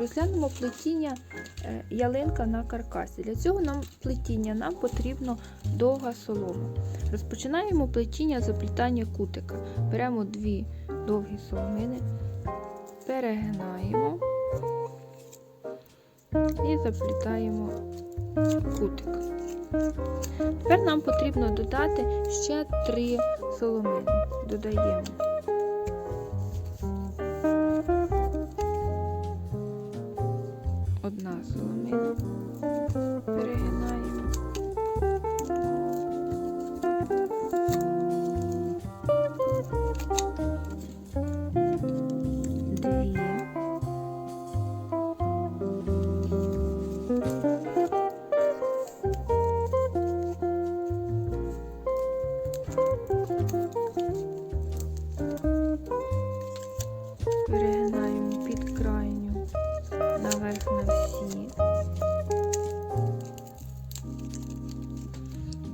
Розглянемо плетіння е, ялинка на каркасі. Для цього нам плетіння нам потрібно довга солома. Розпочинаємо плетіння заплітання кутика. Беремо дві довгі соломини, перегинаємо і заплітаємо кутик. Тепер нам потрібно додати ще три соломини. Додаємо. Одна соломина. Перегинаємо. Дві.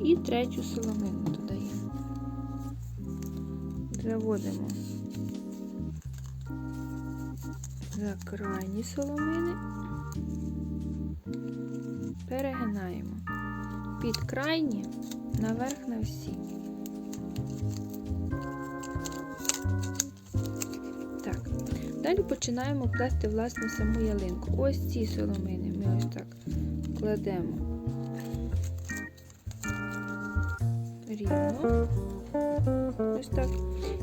І третю соломину додаємо. Заводимо за крайні соломини, перегинаємо під крайні наверх на всі. Так, далі починаємо плести власне саму ялинку. Ось ці соломини ми ось так кладемо рівно. Ось так.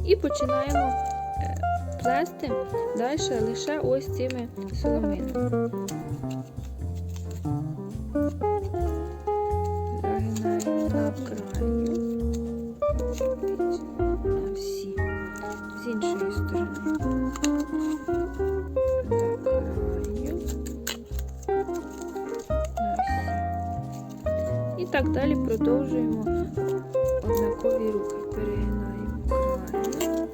І починаємо е, плести далі лише ось цими соломинами. Загинаємо на. На всі. З іншої сторони. І так далі продовжуємо однакові руки. Перегинаємо краю.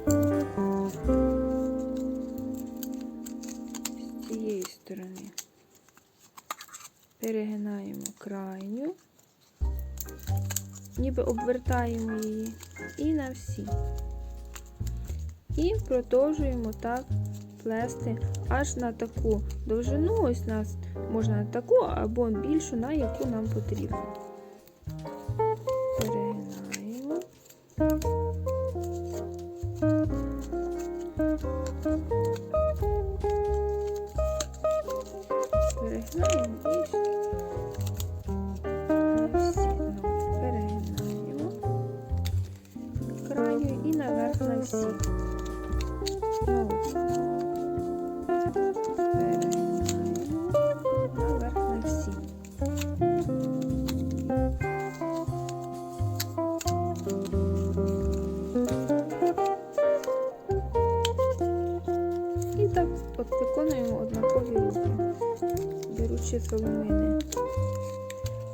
З цієї сторони. Перегинаємо крайню. Ніби обвертаємо її і на всі. І продовжуємо так плести аж на таку довжину. Ось нас можна на таку або більшу, на яку нам потрібно. Перегинаємо і на всі знову перегинаємо краю і наверх на всі. Виконуємо однакові рухи, беручи соломини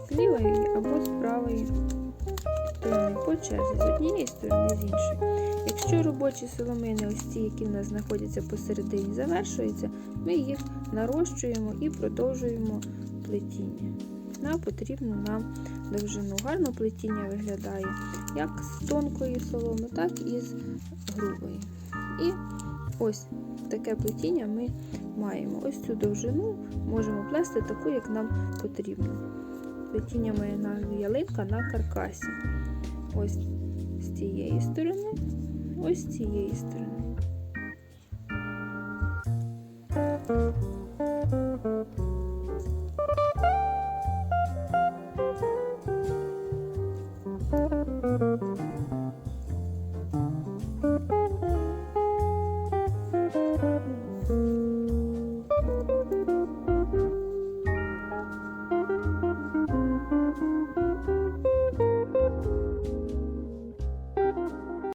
з лівої або з правої сторони по черзі, з однієї сторони, з іншої. Якщо робочі соломини, ось ці, які в нас знаходяться посередині, завершуються, ми їх нарощуємо і продовжуємо плетіння на потрібну нам довжину. Гарно плетіння виглядає як з тонкої соломи, так і з грубої. І ось таке плетіння ми маємо. Ось цю довжину можемо плести таку, як нам потрібно. Плетіння має назву ялинка на каркасі. Ось з цієї сторони, ось з цієї сторони.